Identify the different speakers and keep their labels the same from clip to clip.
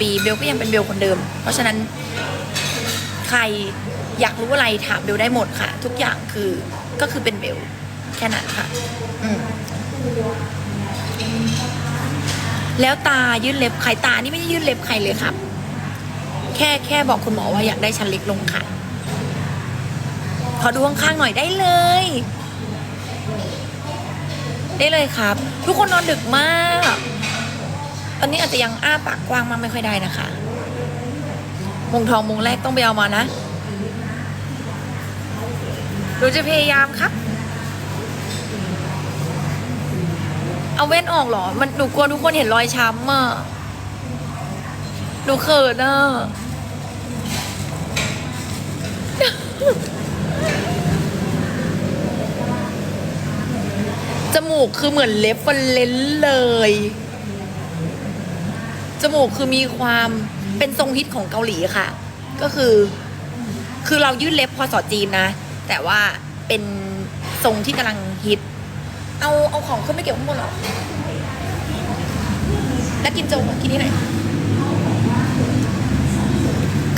Speaker 1: ปีเบลก็ยังเป็นเบลคนเดิม เพราะฉะนั้นใครอยากรู้อะไรถามเบลได้หมดค่ะ ทุกอย่างคือก็คือเป็นเบลแค่นั้นค่ะ อืมแล้วตายื่นเล็บใครตานี่ไม่ได้ยื่นเล็บใครเลยครับ แค่แค่บอกคุณหมอว่าอยากได้ชั้นเล็กลงค่ะ ขอดูข้างๆหน่อยได้เลย ได้เลยครับ ทุกคนนอนดึกมาก ตอนนี้อาจจะยังอ้าปากกว้างมากไม่ค่อยได้นะคะ มงทองมงแรกต้องไปเอามานะหนูจะพยายามครับ เอาแว่นออกเหรอ มันหนูกลัวทุกคนเห็นรอยช้ำอะหนูเขินอะจมูกคือเหมือนเล็บฟันเลนเลย จมูกคือมีความเป็นทรงฮิตของเกาหลีค่ะ ก็คือ คือเรายื่นเล็บพอสอจีนนะ แต่ว่าเป็นทรงที่กำลังฮิต เอาเอาของขึ้นไม่เก็บข้างบนหรอแล้วกินโจ๊กกินที่ไหน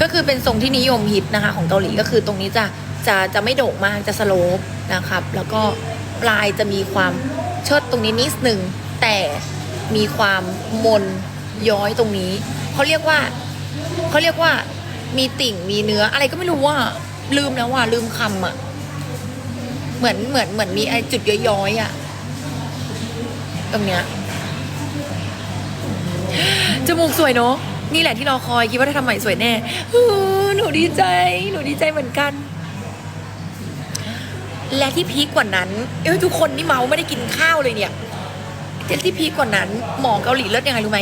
Speaker 1: ก็คือเป็นทรงที่นิยมฮิตนะคะ ของเกาหลีก็คือตรงนี้จะจะจะไม่โด่งมากจะสโลปนะครับ แล้วก็ปลายจะมีความเชิดตรงนี้นิดหนึ่งแต่มีความมน ย้อยตรงนี้เขาเรียกว่าเขาเรียกว่ามีติ่งมีเนื้ออะไรก็ไม่รู้ว่า ลืมแล้วว่าลืมคำอะ เหมือนเหมือนเหมือนมีไอจุดย้อยๆอะ ตรงเนี้ยจมูกสวยเนาะนี่แหละที่รอคอยคิดว่าถ้าทำใหม่สวยแน่หนูดีใจ หนูดีใจเหมือนกัน และที่พีคกว่านั้น เอ้ยทุกคนนี่เมาไม่ได้กินข้าวเลยเนี่ยแต่ที่พีคกว่านั้นหมอเกาหลีเลิศยังไงรู้ไหม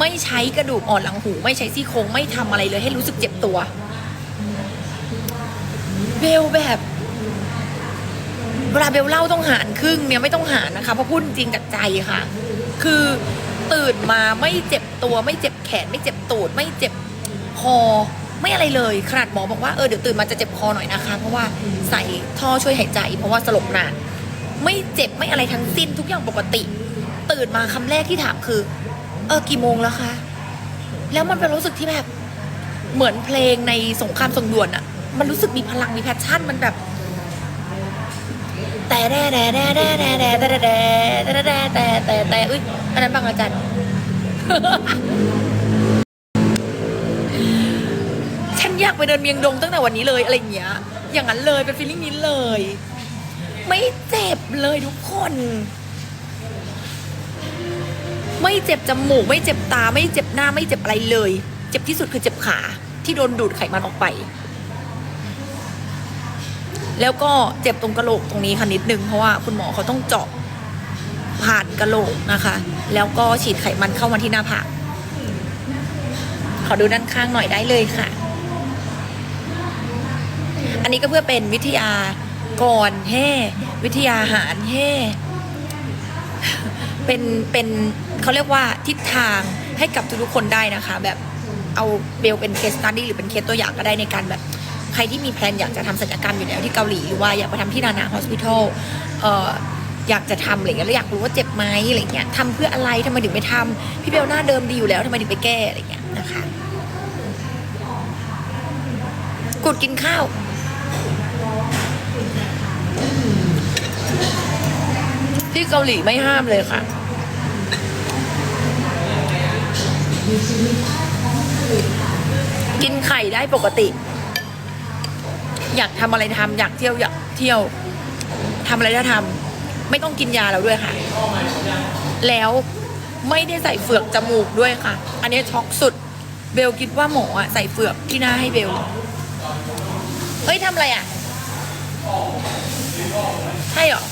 Speaker 1: ไม่ใช้กระดูกอ่อนหลังหู ไม่ใช้ซี่โครงไม่ทำอะไรเลยให้รู้สึกเจ็บตัวเบลแบบเวลาเบลเล่าต้องหารครึ่งเนี่ยไม่ต้องหารนะคะเพราะพูดจริงกับใจค่ะ คือตื่นมาไม่เจ็บตัวไม่เจ็บแขน ไม่เจ็บตูด ไม่เจ็บคอไม่อะไรเลยขนาดหมอบอกว่าเออเดี๋ยวตื่นมาจะเจ็บคอหน่อยนะคะ เพราะว่าใส่ท่อช่วยหายใจ เพราะว่าสลบนานไม่เจ็บไม่อะไรทั้งสิ้นทุกอย่างปกติ ตื่นมาคำแรกที่ถามคือ เออกี่โมงแล้วคะ แล้วมันเป็นรู้สึกที่แบบ เหมือนเพลงในสงครามส่งด่วนอะมันรู้สึกมีพลังมีแพชชั่นมันแบบ แต่แต่แต่แต่แต่แต่แต่แต่แต่แต่แต่แต่แต่แต่อุ้ยอันนั้นบางอาจารย์ฉันอยากไปเดินเมียงดงตั้งแต่วันนี้เลยอะไรอย่างเงี้ย อย่างนั้นเลยเป็นฟีลลิ่งนี้เลย ไม่เจ็บเลยทุกคน ไม่เจ็บจมูก ไม่เจ็บตา ไม่เจ็บหน้าไม่เจ็บอะไรเลย เจ็บที่สุดคือเจ็บขา ที่โดนดูดไขมันออกไป แล้วก็เจ็บตรงกระโหลกตรงนี้ค่ะนิดนึงเพราะว่าคุณหมอเขาต้องเจาะผ่านกระโหลกนะคะ แล้วก็ฉีดไขมันเข้ามาที่หน้าผากขอดูด้านข้างหน่อยได้เลยค่ะ อันนี้ก็เพื่อเป็นวิทยาก่อนแห่วิทยาหารแห่ เป็นเป็นเขาเรียกว่าทิศทางให้กับทุกๆคนได้นะคะ แบบเอาเบลเป็นเคสตัดดี้หรือเป็นเคสตัวอย่างก็ได้ในการแบบใครที่มีแพลนอยากจะทำศัลยกรรมอยู่แล้วที่เกาหลีหรือว่าอยากไปทำที่นานาฮอสพิทอลเอ่ออยากจะทำอะไรเงี้ยแล้วอยากรู้ว่าเจ็บไหมอะไรเงี้ยทำเพื่ออะไรทำไมถึงไม่ทำพี่เบลหน้าเดิมดีอยู่แล้วทำไมถึงไปแก้อะไรเงี้ยนะคะกดกินข้าว ที่เกาหลีไม่ห้ามเลยค่ะ กินไข่ได้ปกติ อยากทำอะไรทำอยากเที่ยวอยากเที่ยวทำอะไรก็ทำไม่ต้องกินยาแล้วด้วยค่ะ แล้วไม่ได้ใส่เฟือกจมูกด้วยค่ะ อันนี้ช็อกสุด เบลคิดว่าหมออะใส่เฟือกที่หน้าให้เบล เฮ้ยทำอะไรอะใช่หรอ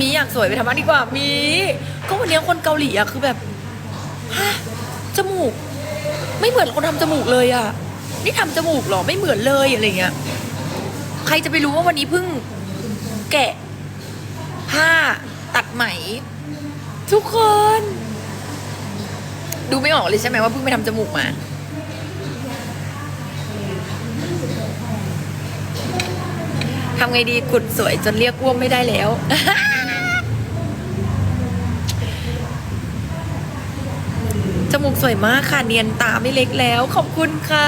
Speaker 1: มีอยากสวยไปทำบ้านดีกว่ามี ก็วันนี้คนเกาหลีอะคือแบบฮะจมูก ไม่เหมือนคนทำจมูกเลยอะนี่ทำจมูกหรอไม่เหมือนเลยอะไรเงี้ย ใครจะไปรู้ว่าวันนี้เพิ่งแกะผ้าตัดไหม ทุกคน ดูไม่ออกเลยใช่ไหมว่าเพิ่งไปทำจมูกมาทำไงดีกุดสวยจนเรียกอ้วมไม่ได้แล้ว จมูกสวยมากค่ะเนียนตาไม่เล็กแล้ว ขอบคุณค่ะ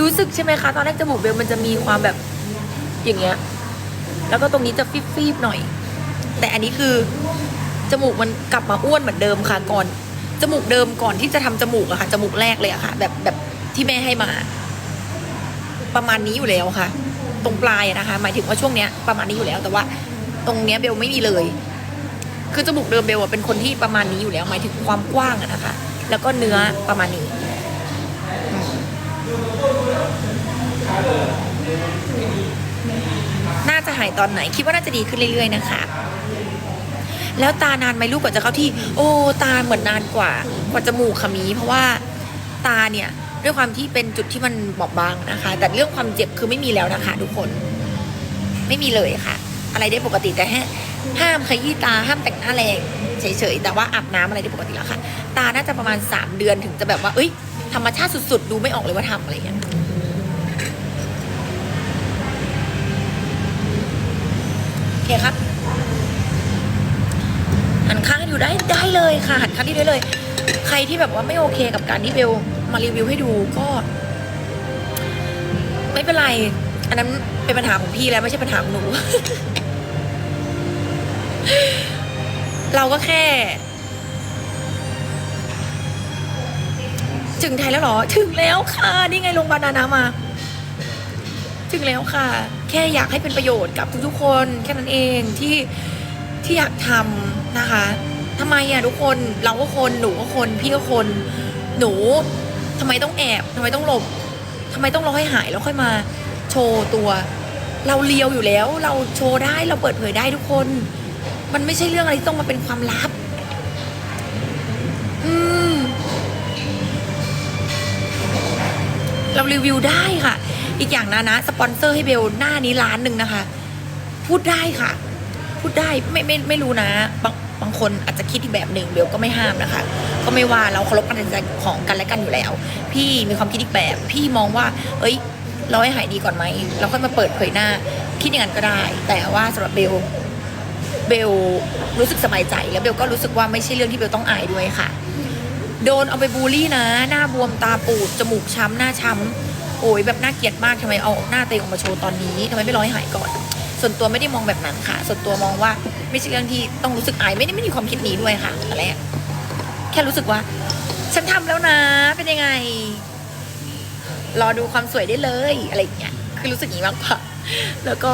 Speaker 1: รู้สึกใช่ไหมคะ ตอนแรกจมูกเบลมันจะมีความแบบอย่างเงี้ย แล้วก็ตรงนี้จะฟีบๆหน่อย แต่อันนี้คือจมูกมันกลับมาอ้วนเหมือนเดิมค่ะก่อน จมูกเดิมก่อนที่จะทำจมูกอะค่ะจมูกแรกเลยอะค่ะ แบบแบบที่แม่ให้มา ประมาณนี้อยู่แล้วค่ะ ตรงปลายนะคะ หมายถึงว่าช่วงเนี้ยประมาณนี้อยู่แล้ว แต่ว่า ตรงเนี้ยเบลไม่มีเลย คือจมูกเดิมเบลอะเป็นคนที่ประมาณนี้อยู่แล้ว หมายถึงความกว้างอะนะคะ แล้วก็เนื้อประมาณนี้ น่าจะหายตอนไหน คิดว่าน่าจะดีขึ้นเรื่อยๆ นะคะ แล้วตานานไหมลูกกว่าจะเข้าที่ โอ้ตาเหมือนนานกว่า กว่าจมูกค่ะมี เพราะว่าตาเนี่ยด้วยความที่เป็นจุดที่มันบอบบางนะคะ แต่เรื่องความเจ็บคือไม่มีแล้วนะคะ ทุกคน ไม่มีเลยค่ะ อะไรได้ปกติแต่ ห้ามขยี้ตาห้ามแต่งหน้าแรงเฉยๆแต่ว่าอาบน้ำอะไรได้ปกติแล้วค่ะ ตาน่าจะประมาณ 3 เดือนถึงจะแบบว่า เอ้ย ธรรมชาติสุดๆ ดูไม่ออกเลยว่าทำอะไรอย่างเงี้ยโอเคครับหันข้างให้ดูได้ได้เลยค่ะหันข้างที่ได้เลย ใครที่แบบว่าไม่โอเคกับการที่เบลมารีวิวให้ดูก็ ไม่เป็นไร อันนั้นเป็นปัญหาของพี่แล้วไม่ใช่ปัญหาของหนู เราก็แค่ ถึงไทยแล้วหรอ ถึงแล้วค่ะ นี่ไงโรงพยาบาลนานามา ถึงแล้วค่ะ แค่อยากให้เป็นประโยชน์กับทุกๆคนแค่นั้นเองที่ที่อยากทำนะคะทำไมอะทุกคนเราก็คนหนูก็คน พี่ก็คน หนูทำไมต้องแอบทำไมต้องหลบทำไมต้องรอให้หายแล้วค่อยมาโชว์ตัว เราเลียวอยู่แล้ว เราโชว์ได้เราเปิดเผยได้ทุกคน มันไม่ใช่เรื่องอะไรที่ต้องมาเป็นความลับ อืม เรารีวิวได้ค่ะ อีกอย่างนะนะสปอนเซอร์ให้เบลหน้านี้ล้านหนึ่งนะคะ พูดได้ค่ะ พูดได้ไม่ไม่ไม่รู้นะบางบางคนอาจจะคิดอีกแบบหนึ่งเบลก็ไม่ห้ามนะคะ ก็ไม่ว่าเราเคารพการตัดสินใจของกันและกันอยู่แล้ว พี่มีความคิดอีกแบบ พี่มองว่า เอ้ย เราให้หายดีก่อนไหมเราค่อยมาเปิดเผยหน้า คิดอย่างนั้นก็ได้ แต่ว่าสำหรับเบล เบลรู้สึกสบายใจแล้วเบลก็รู้สึกว่าไม่ใช่เรื่องที่เบลต้องอายด้วยค่ะ โดนเอาไปบูลลี่นะ หน้าบวมตาปูดจมูกช้ำหน้าช้ำโอ้ยแบบน่าเกลียดมากทำไมเอาหน้าเองออกมาโชว์ตอนนี้ทำไมไม่รอให้หายก่อน ส่วนตัวไม่ได้มองแบบนั้นค่ะ ส่วนตัวมองว่าไม่ใช่เรื่องที่ต้องรู้สึกอายไม่ได้ไม่มีความคิดนี้ด้วยค่ะตอนแรกแค่รู้สึกว่า ฉันทำแล้วนะ เป็นยังไง รอดูความสวยได้เลยอะไรอย่างเงี้ยคือรู้สึกอย่างนี้มากกว่าแล้วก็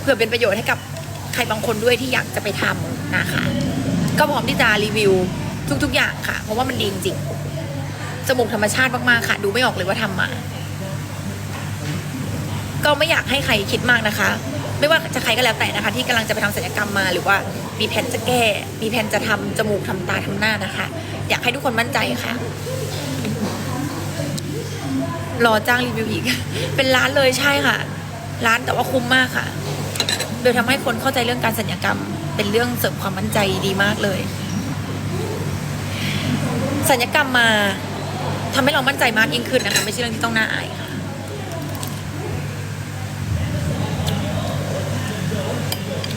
Speaker 1: เพื่อเป็นประโยชน์ให้กับ รบางคนด้วยที่อยากจะไปทำนะคะ ก็พร้อมที่จะรีวิวทุก ๆ อย่างค่ะ เพราะว่ามันดีจริงๆจมูกธรรมชาติมากๆค่ะ ดูไม่ออกเลยว่าทำมา ก็ไม่อยากให้ใครคิดมากนะคะ ไม่ว่าจะใครก็แล้วแต่นะคะ ที่กำลังจะไปทำศัลยกรรมมาหรือว่ามีแผนจะแก้ มีแผนจะทำจมูกทำตาทำหน้านะคะ อยากให้ทุกคนมั่นใจค่ะรอจ้างรีวิวอีก เป็นร้านเลยใช่ค่ะ ร้านแต่ว่าคุ้มมากค่ะ โดยทำให้คนเข้าใจเรื่องการสัญญกรรม เป็นเรื่องเสริมความมั่นใจดีมากเลย สัญญกรรมมาทำให้เรามั่นใจมากยิ่งขึ้นนะคะไม่ใช่เรื่องที่ต้องน่าอายค่ะ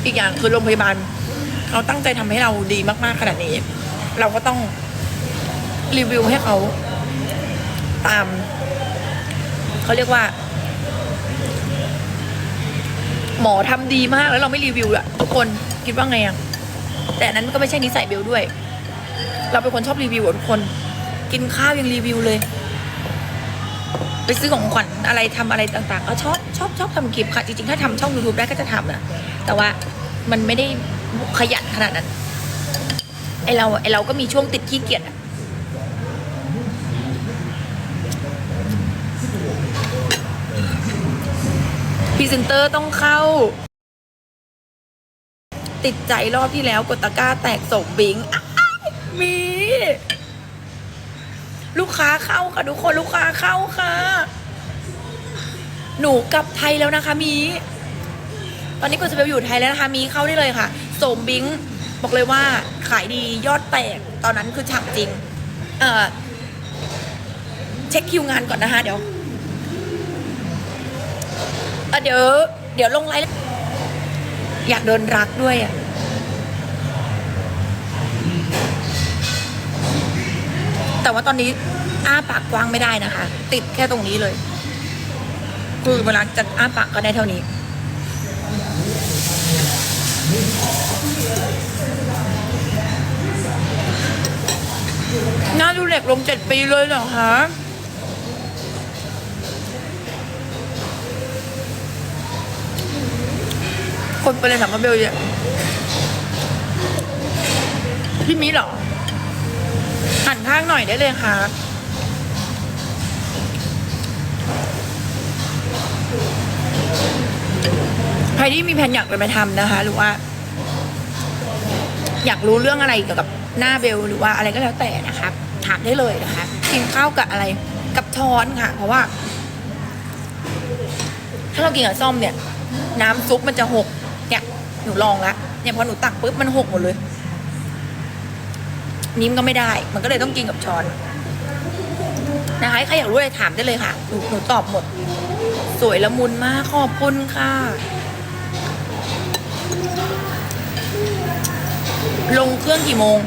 Speaker 1: อีกอย่างคือโรงพยาบาลเขาตั้งใจทำให้เราดีมาก ๆขนาดนี้ เราก็ต้องรีวิวให้เขาตามเขาเรียกว่า หมอทำดีมากแล้วเราไม่รีวิวอะทุกคนคิดว่าไงอะแต่นั้นก็ไม่ใช่นิสัยเบลด้วย เราเป็นคนชอบรีวิวอะทุกคน กินข้าวยังรีวิวเลย ไปซื้อของขวัญอะไรทำอะไรต่างๆก็ชอบชอบชอบทำคลิปค่ะจริงๆถ้าทำช่อง YouTube ได้ก็จะทำนะแต่ว่ามันไม่ได้ขยันขนาดนั้นไอเราไอเราก็มีช่วงติดขี้เกียจอะ เซนเตอร์ต้องเข้า ติดใจรอบที่แล้วกดตะกร้าแตกส่งบิงมี ลูกค้าเข้าค่ะทุกคนลูกค้าเข้าค่ะ หนูกลับไทยแล้วนะคะมี ตอนนี้กูจะไปอยู่ไทยแล้วนะคะ มีเข้าได้เลยค่ะโสมบิงบอกเลยว่าขายดียอดแตก ตอนนั้นคือฉ่ำจริง เอ่อเช็คคิวงานก่อนนะคะเดี๋ยว เอ่อเดี๋ยว เดี๋ยวลงไลน์อยากโดนรักด้วยอะแต่ว่าตอนนี้อ้าปากกว้างไม่ได้นะคะ ติดแค่ตรงนี้เลย คือเวลาจะอ้าปากก็ได้เท่านี้ หน้าดูเด็กลงเจ็ดปีเลยเหรอคะ คนไปเลยถามว่าเบลเนี่ยพี่มีเหรอหันข้างหน่อยได้เลยค่ะใครที่มีแผนอยากจะไปทำนะคะ หรือว่า อยากรู้เรื่องอะไรเกี่ยวกับหน้าเบลหรือว่าอะไรก็แล้วแต่นะคะถามได้เลยนะคะกินข้าวกับอะไรกับช้อนค่ะ เพราะว่า ถ้าเรากินกับซ่อมเนี่ย น้ำซุปมันจะหก หนูลองละเนี่ยพอหนูตักปุ๊บมันหกหมดเลย นิ้มก็ไม่ได้ มันก็เลยต้องกินกับช้อนนะคะใครอยากรู้อะไรถามได้เลยค่ะหนูหนูตอบหมด สวยละมุนมากขอบคุณค่ะ ลงเครื่องกี่โมง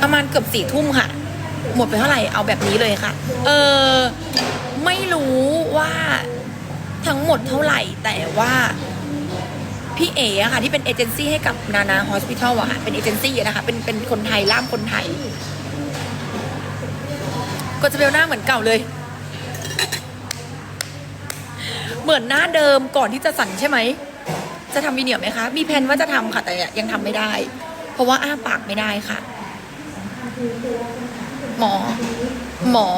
Speaker 1: ประมาณเกือบสี่ทุ่มค่ะ หมดไปเท่าไหร่เอาแบบนี้เลยค่ะ เออไม่รู้ว่าทั้งหมดเท่าไหร่แต่ว่า พี่เอ๋อะค่ะที่เป็นเอเจนซี่ให้กับนานาฮอสพิทอลอะค่ะเป็นเอเจนซี่นะคะเป็นเป็นคนไทยล่ามคนไทยก็จะเบลหน้าเหมือนเก่าเลย เหมือนหน้าเดิมก่อนที่จะสั่นใช่ไหม จะทำวีเนียร์ไหมคะ มีแผนว่าจะทำค่ะ แต่ยังทำไม่ได้ เพราะว่าอ้าปากไม่ได้ค่ะ หมอ หมอ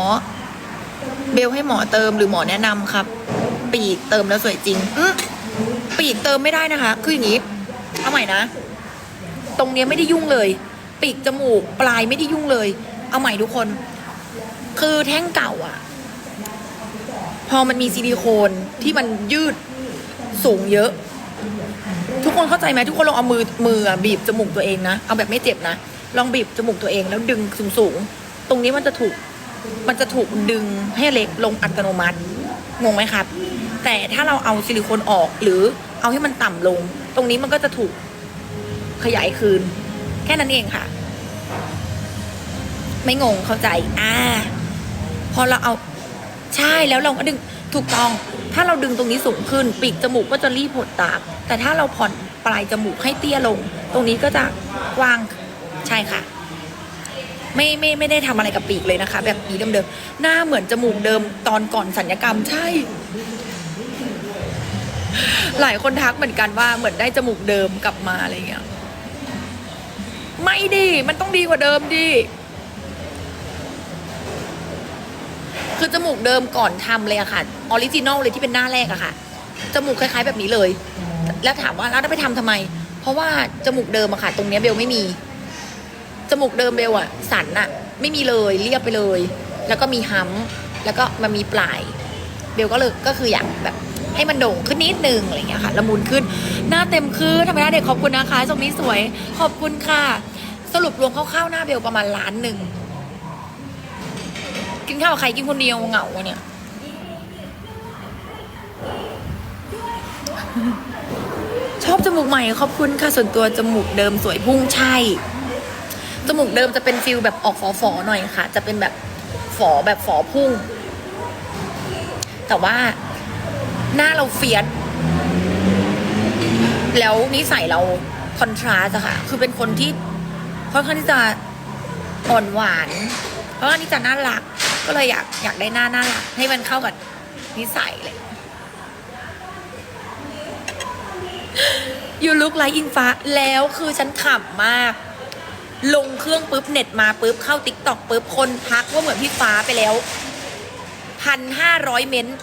Speaker 1: เบลให้หมอเติมหรือหมอแนะนำครับ ปีกเติมแล้วสวยจริงอื ปีกเติมไม่ได้นะคะ คืออย่างนี้ เอาใหม่นะ ตรงเนี้ยไม่ได้ยุ่งเลย ปีกจมูกปลายไม่ได้ยุ่งเลย เอาใหม่ทุกคน คือแท่งเก่าอะพอมันมีซิลิโคนที่มันยืดสูงเยอะ ทุกคนเข้าใจไหมทุกคนลองเอามือมือบีบจมูกตัวเองนะ เอาแบบไม่เจ็บนะ ลองบีบจมูกตัวเองแล้วดึงสูงสูงๆตรงนี้มันจะถูกมันจะถูกดึงให้เล็กลงอัตโนมัติ งงไหมครับ แต่ถ้าเราเอาซิลิโคนออกหรือเอาให้มันต่ำลง ตรงนี้มันก็จะถูกขยายคืน แค่นั้นเองค่ะ ไม่งงเข้าใจ อ่า พอเราเอาใช่แล้วเราก็ดึงถูกต้อง ถ้าเราดึงตรงนี้สูงขึ้น ปีกจมูกก็จะรีบหดตามแต่ถ้าเราผ่อนปลายจมูกให้เตี้ยลง ตรงนี้ก็จะกว้างใช่ค่ะ ไม่ไม่ไม่ได้ทำอะไรกับปีกเลยนะคะ แบบนี้เดิมๆหน้าเหมือนจมูกเดิมตอนก่อนสัญญกรรมใช่ หลายคนทักเหมือนกันว่าเหมือนได้จมูกเดิมกลับมาอะไรเงี้ย ไม่ดี มันต้องดีกว่าเดิมดี คือจมูกเดิมก่อนทำเลยอะค่ะ ออริจินอลเลยที่เป็นหน้าแรกอะค่ะ จมูกคล้ายๆแบบนี้เลย แล้วถามว่าแล้วไปทำทำไม เพราะว่าจมูกเดิมอะค่ะ ตรงเนี้ยเบลไม่มี จมูกเดิมเบลอะสันอะไม่มีเลย เรียบไปเลย แล้วก็มีฮัมแล้วก็มันมีปลาย เบลก็เลยก็คืออยากแบบ ให้มันโด่งขึ้นนิดนึงอะไรเงี้ยค่ะละมุนขึ้น หน้าเต็มขึ้นทำไมหน้าเด็กขอบคุณนะคะทรงนี้สวยขอบคุณค่ะ สรุปรวมคร่าวๆหน้าเบลประมาณล้านหนึ่งกินข้าวกับใครกินคนเดียวเหงาเนี่ยชอบจมูกใหม่ขอบคุณค่ะส่วนตัวจมูกเดิมสวยพุ่งใช่ จมูกเดิมจะเป็นฟิลแบบออกฝอๆหน่อยค่ะ จะเป็นแบบฝอแบบฝอพุ่ง แต่ว่า หน้าเราเฟียสแล้วนิสัยเราคอนทราสอะค่ะ คือเป็นคนที่ค่อนข้างที่จะอ่อนหวานเพราะว่านี่จะน่ารัก ก็เลยอยากอยากได้หน้าน่ารักให้มันเข้ากับนิสัยเลยยูลุกไลอิงฟ้าแล้วคือฉันขำมาก ลงเครื่องปุ๊บเน็ตมาปุ๊บเข้าติ๊กต็อกปุ๊บคนทักว่าเหมือนพี่ฟ้าไปแล้วพันห้าร้อยเมนต์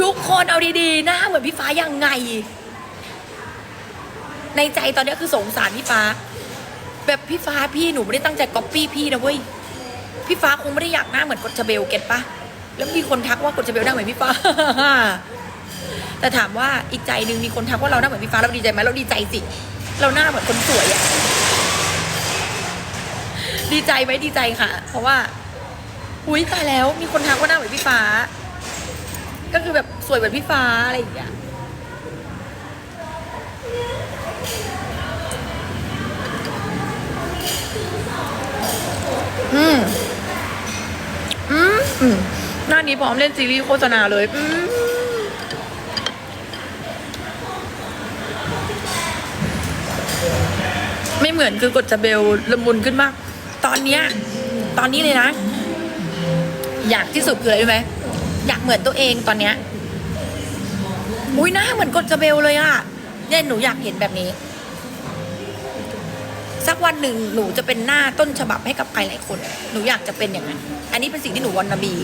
Speaker 1: ทุกคนเอาดีๆหน้าเหมือนพี่ฟ้ายังไง ในใจตอนนี้คือสงสารพี่ฟ้า แบบพี่ฟ้าพี่หนูไม่ได้ตั้งใจก๊อปปี้พี่นะเว้ยพี่ฟ้าคงไม่ได้อยากหน้าเหมือนกดจเบลเก็ตปะแล้วมีคนทักว่ากดจเบลหน้าเหมือนพี่ฟ้า แต่ถามว่าอีกใจหนึ่งมีคนทักว่าเราหน้าเหมือนพี่ฟ้าเราดีใจไหมเราดีใจสิเราหน้าเหมือนคนสวยอะดีใจไหมดีใจค่ะ เพราะว่าอุ้ยตายแล้วมีคนทักว่าหน้าเหมือนพี่ฟ้า ก็คือแบบสวยเหมือนพี่ฟ้าอะไรอย่างเงี้ยอืมอืมอืมหน้านี้พร้อมเล่นซีรีส์โฆษณาเลยอืมไม่เหมือนคือกดจะเบลละมุนขึ้นมาก ตอนเนี้ย ตอนนี้เลยนะ อยากที่สุดคืออะไรรู้ไหม อยากเหมือนตัวเองตอนเนี้ยอุ้ยหน้าเหมือนกดจเบลเลยอะเนี่ยหนูอยากเห็นแบบนี้ สักวันหนึ่งหนูจะเป็นหน้าต้นฉบับให้กับใครหลายคน หนูอยากจะเป็นอย่างนั้น อันนี้เป็นสิ่งที่หนูวันนาบี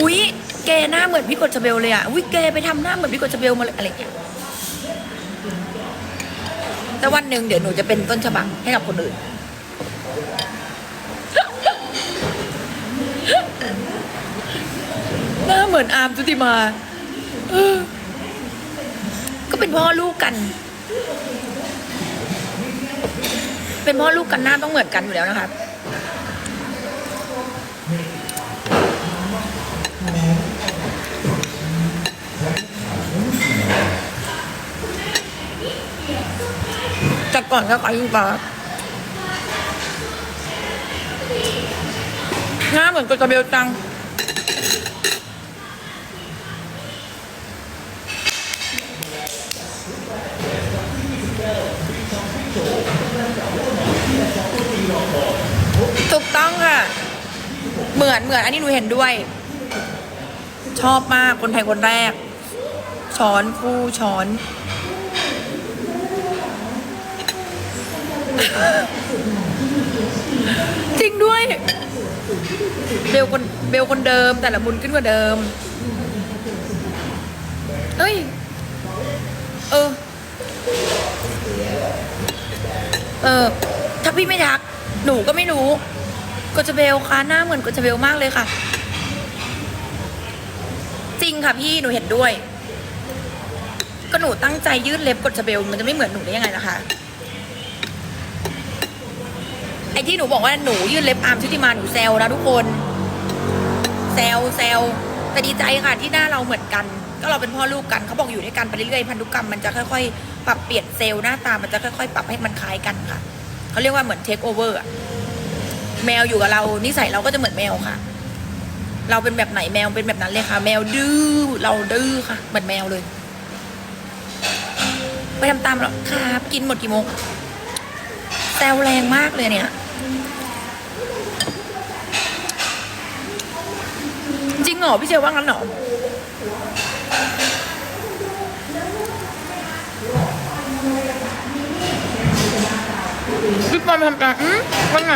Speaker 1: อุ๊ยแกหน้าเหมือนพี่กดจเบลเลยอะอุ๊ยแกไปทำหน้าเหมือนพี่กดจเบลมาเลยอะไรอย่างเงี้ยแต่วันหนึ่งเดี๋ยวหนูจะเป็นต้นฉบับให้กับคนอื่น หน้าเหมือนอาร์มชุติมาเออก็เป็นพ่อลูกกัน เป็นพ่อลูกกันหน้าต้องเหมือนกันอยู่แล้วนะคะจัดก่อนครับอายุปลาหน้าเหมือนกระเบลจัง ถูกต้องค่ะ เหมือนเหมือนอันนี้หนูเห็นด้วย ชอบมากคนไทยคนแรก ช้อนคู่ช้อน จริงด้วย เบลคนเบลคนเดิมแต่ละมุนขึ้นกว่าเดิมเฮ้ย เออ เออถ้าพี่ไม่ทัก หนูก็ไม่รู้กจะเบลค่ะหน้าเหมือนกจะเบลมากเลยค่ะ จริงค่ะพี่หนูเห็นด้วย ก็หนูตั้งใจยืดเล็บกดจะเบลมันจะไม่เหมือนหนูได้ยังไงล่ะคะไอ้ที่หนูบอกว่าหนูยื่นเล็บอาร์มชุติมาหนูแซวนะทุกคนแซวแซวแต่ดีใจค่ะที่หน้าเราเหมือนกัน ก็เราเป็นพ่อลูกกันเขาบอกอยู่ด้วยกันไปเรื่อยๆพันธุกรรมมันจะค่อยๆ ปรับเปลี่ยนเซลล์หน้าตามันจะค่อยๆ ปรับให้มันคล้ายกันค่ะเขาเรียกว่าเหมือนเทคโอเวอร์แมวอยู่กับเรานิสัยเราก็จะเหมือนแมวค่ะ เราเป็นแบบไหนแมวเป็นแบบนั้นเลยค่ะ แมวดื้อเราดื้อค่ะ เหมือนแมวเลย ไปทำตามหรอครับกินหมดกี่โมงแซวแรงมากเลยเนี่ยจริงเหรอพี่เชลว่างั้นเหรอ พี่ปอนทำการอืมวันไหน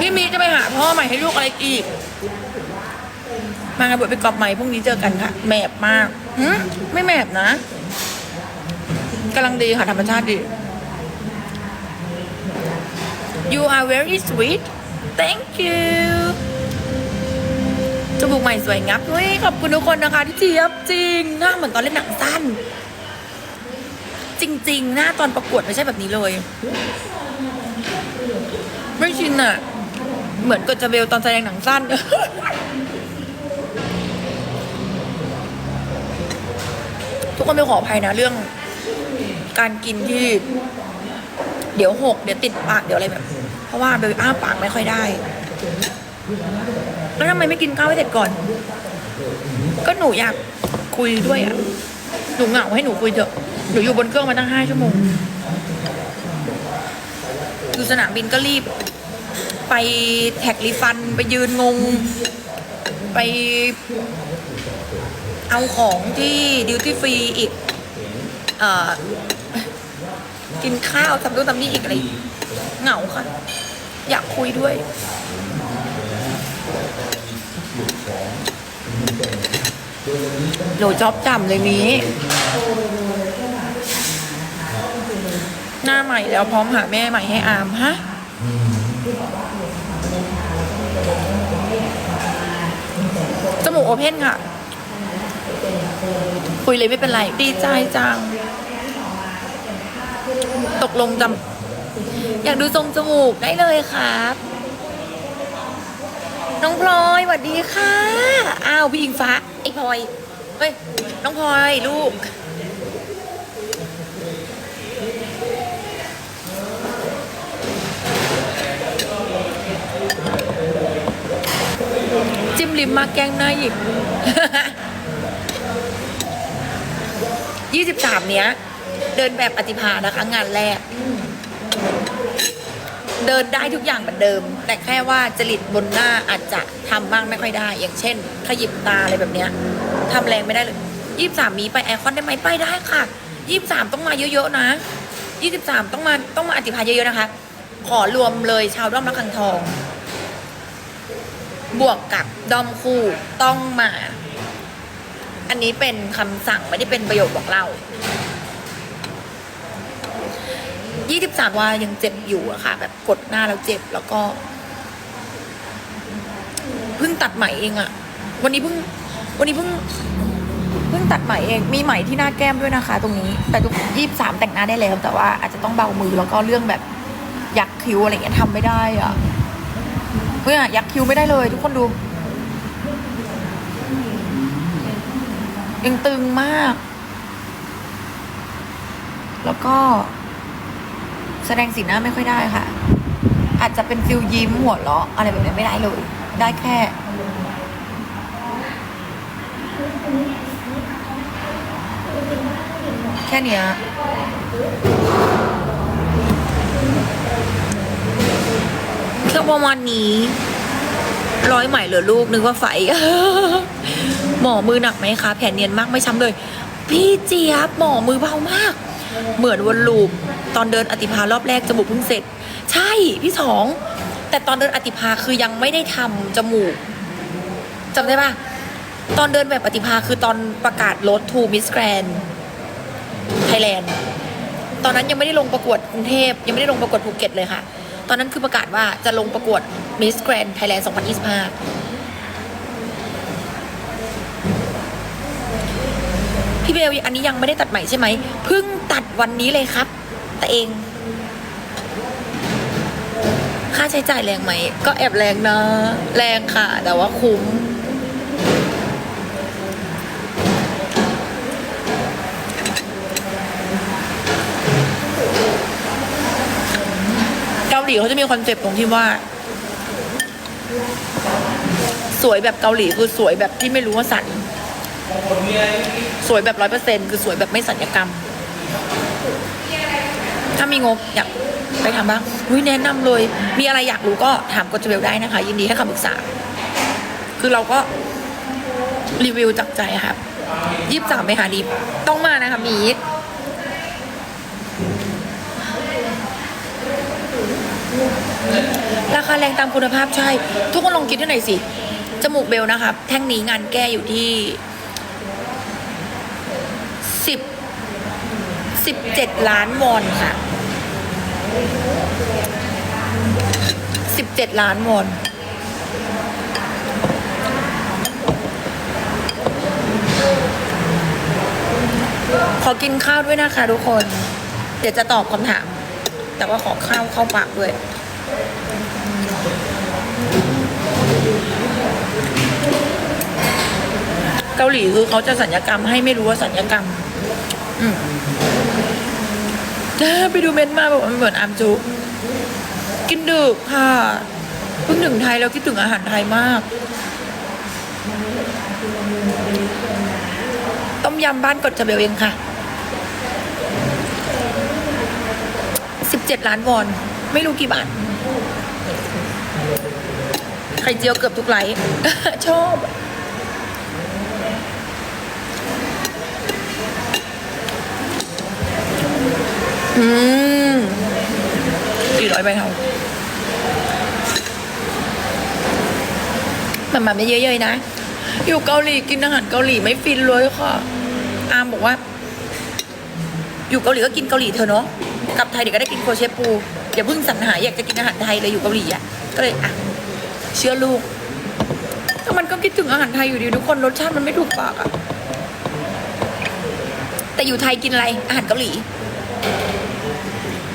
Speaker 1: พี่มีจะไปหาพ่อใหม่ให้ลูกอะไรอีก มางานบวชไปกอบใหม่พรุ่งนี้เจอกันค่ะแมบมากหืมไม่แมบนะกำลังดีค่ะธรรมชาติดี you are very sweet thank you จมูกใหม่สวยงับเฮ้ยขอบคุณทุกคนนะคะที่เจี๊ยบจริงหน้าเหมือนตอนเล่นหนังสั้น จริง ๆ หน้าตอนประกวดไม่ใช่แบบนี้เลย ไม่ชินอะเหมือนกดจะเบลตอนแสดงหนังสั้นทุกคนไปขออภัยนะเรื่อง การกินที่เดี๋ยวหกเดี๋ยวติดปากเดี๋ยวอะไรแบบ เพราะว่าเบลอ้าปากไม่ค่อยได้ แล้วทำไมไม่กินข้าวให้เสร็จก่อน ก็หนูอยากคุยด้วยอะ หนูเหงาให้หนูคุยเถอะ หนูอยู่บนเครื่องมาตั้งห้าชั่วโมง อยู่สนามบินก็รีบ ไปแท็กรีฟัน ไปยืนงง ไป เอาของที่ดิวตี้ฟรีอีก เอ่อ กินข้าวทำนู่นทำนี่อีกอะไร เหงาค่ะ อยากคุยด้วย หนูจอบจำเลยนี้หน้าใหม่แล้วพร้อมหาแม่ใหม่ให้อามฮะจมูกโอเพนค่ะ คุยเลยไม่เป็นไร ดีใจจัง ตกลงจำอยากดูทรงจมูกได้เลยครับ น้องพลอยสวัสดีค่ะ อ้าวพี่อิงฟ้า ไอ้พลอยเฮ้ย น้องพลอยลูก จิ้มริมมาแกงหน้ายี่สิบสามเนี้ย เดินแบบอติภานะคะ งานแรก เดินได้ทุกอย่างเหมือนเดิม แต่แค่ว่าจริตบนหน้าอาจจะทำบ้างไม่ค่อยได้ อย่างเช่น ขยิบตาอะไรแบบเนี้ยทำแรงไม่ได้เลยยี่สามมีไปไอคอนได้ไหมไปได้ค่ะยี่สามต้องมาเยอะๆนะยี่สิบสามต้องมาต้องมาอธิพายเยอะๆนะคะ ขอรวมเลยชาวด้อมรักขังทอง บวกกับดอมคู่ต้องมา อันนี้เป็นคำสั่งไม่ได้เป็นประโยคบอกเล่า ยี่สิบสามว่ายังเจ็บอยู่อะค่ะ แบบกดหน้าแล้วเจ็บแล้วก็เพิ่งตัดไหมเองอะวันนี้เพิ่ง วันนี้เพิ่งเพิ่งตัดไหมเอง มีไหมที่หน้าแก้มด้วยนะคะ ตรงนี้ แต่ทุกยี่สามแต่งหน้าได้แล้ว แต่ว่าอาจจะต้องเบามือแล้วก็เรื่องแบบยักคิ้วอะไรเงี้ยทำไม่ได้อะเพื่อยักคิ้วไม่ได้เลย ทุกคนดูยังตึงมาก แล้วก็ แสดงสีหน้าไม่ค่อยได้ค่ะ อาจจะเป็นฟิลยิ้มหัวเราะอะไรแบบนี้ไม่ได้เลย ได้แค่ แค่เนี้ยเครื่องประมาณนี้ ร้อยใหม่เหลือลูกนึกว่าไฟ หมอมือหนักไหมคะ แผลเนียนมากไม่ช้ำเลย พี่เจี๊ยบหมอมือเบามาก เหมือนวนลูป ตอนเดินอติภารอบแรกจมูกเพิ่งเสร็จ ใช่พี่สองแต่ตอนเดินอติภาคือยังไม่ได้ทำจมูกจำได้ปะตอนเดินแบบอติภาคือตอนประกาศรถทูมิสแกรนไทยแลนด์ตอนนั้นยังไม่ได้ลงประกวดกรุงเทพยังไม่ได้ลงประกวดภูเก็ตเลยค่ะ ตอนนั้นคือประกาศว่าจะลงประกวดมิสแกรนไทยแลนด์2025พี่เบลอันนี้ยังไม่ได้ตัดใหม่ใช่ไหมเพิ่งตัดวันนี้เลยครับ แต่เอง ค่าใช้จ่ายแรงไหม ก็แอบแรงนะ แรงค่ะ แต่ว่าคุ้ม เกาหลีเขาจะมีคอนเซ็ปต์ตรงที่ว่า สวยแบบเกาหลีคือสวยแบบที่ไม่รู้ว่าสัน สวยแบบร้อยเปอร์เซ็นคือสวยแบบไม่สัญญกรรม ถ้ามีงบอยากไปทำบ้างอุ้ยแนะนำเลย มีอะไรอยากรู้ก็ถามกดจเบลได้นะคะ ยินดีให้คำปรึกษา คือเราก็รีวิวจากใจค่ะยี่สิบสามไปหาดีต้องมานะคะมีดราคาแรงตามคุณภาพใช่ ทุกคนลองคิดดูหน่อยสิ จมูกเบลนะคะแท่งนี้งานแก้อยู่ที่สิบสิบเจ็ดล้านวอนค่ะ สิบเจ็ดล้านวอนขอกินข้าวด้วยนะคะทุกคน เดี๋ยวจะตอบคำถาม แต่ว่าขอข้าวเข้าปากด้วยเกาหลีคือเขาจะสัญญกรรมให้ไม่รู้ว่าสัญญกรรม อืม จ้าไปดูเมนต์มาบอกมันเหมือนอามจุ กินดึกค่ะเพิ่งถึงไทยแล้วคิดถึงอาหารไทยมาก ต้มยำบ้านกดจะเบลเองค่ะสิบเจ็ดล้านวอน ไม่รู้กี่บาท ไข่เจียวเกือบทุกไลฟ์ชอบ อืมสี่ร้อยใบเท่ามันมาไม่เยอะๆนะ อยู่เกาหลีกินอาหารเกาหลีไม่ฟินเลยค่ะอามบอกว่า อยู่เกาหลีก็กินเกาหลีเธอเนาะกลับไทยเดี๋ยวก็ได้กินโคเชปูอย่าเพิ่งสรรหาอยากจะกินอาหารไทยเลยอยู่เกาหลีอะก็เลยอะเชื่อลูกแต่มันก็คิดถึงอาหารไทยอยู่ดีทุกคนรสชาติมันไม่ถูกปากอะแต่อยู่ไทยกินอะไรอาหารเกาหลี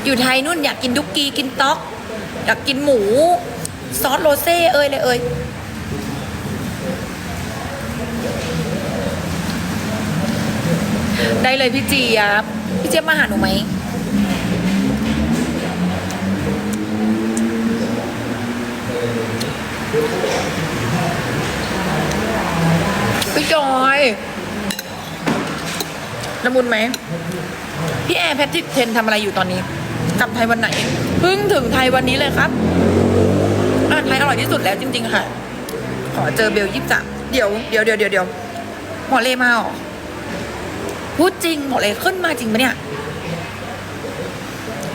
Speaker 1: อยู่ไทยนู่นอยากกินดุกกีกินต๊อก อยากกินหมู ซอสโรเซ่เอ้ยเลยเอ้ยได้เลยพี่จียบพี่เจี๊ยมาหาหนูไหมพี่จอยละมุนไหม พี่แอร์แพทริกเทนทำอะไรอยู่ตอนนี้ กลับไทยวันไหนเพิ่งถึงไทยวันนี้เลยครับอาหารไทยอร่อยที่สุดแล้วจริง ๆ ค่ะ ขอเจอเบลยิบจ้ะเดี๋ยวเดี๋ยวเดี๋ยวเดี๋ยวเดี๋ยวหมอเลมาเหรอพูดจริงหมอเลขึ้นมาจริงปะเนี่ย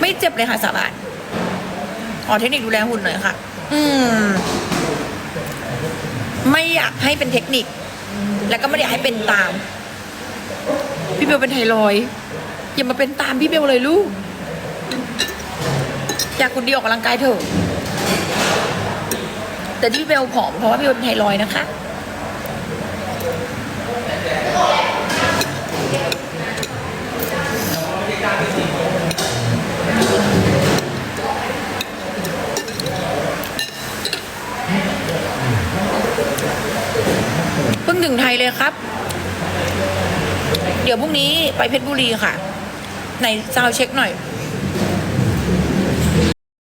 Speaker 1: ไม่เจ็บเลยค่ะสาบานขอเทคนิคดูแลหุ่นหน่อยค่ะ อืม ไม่อยากให้เป็นเทคนิค แล้วก็ไม่อยากให้เป็นตาม พี่เบลเป็นไทรอย อย่ามาเป็นตามพี่เบลเลยลูก อยากคุณดีออกกำลังกายเถอะ แต่ที่พี่เบลผอมเพราะว่าพี่เบลเป็นไทรอยนะคะ เพิ่งถึงไทยเลยครับ เดี๋ยวพรุ่งนี้ไปเพชรบุรีค่ะ ในซาวเช็คหน่อย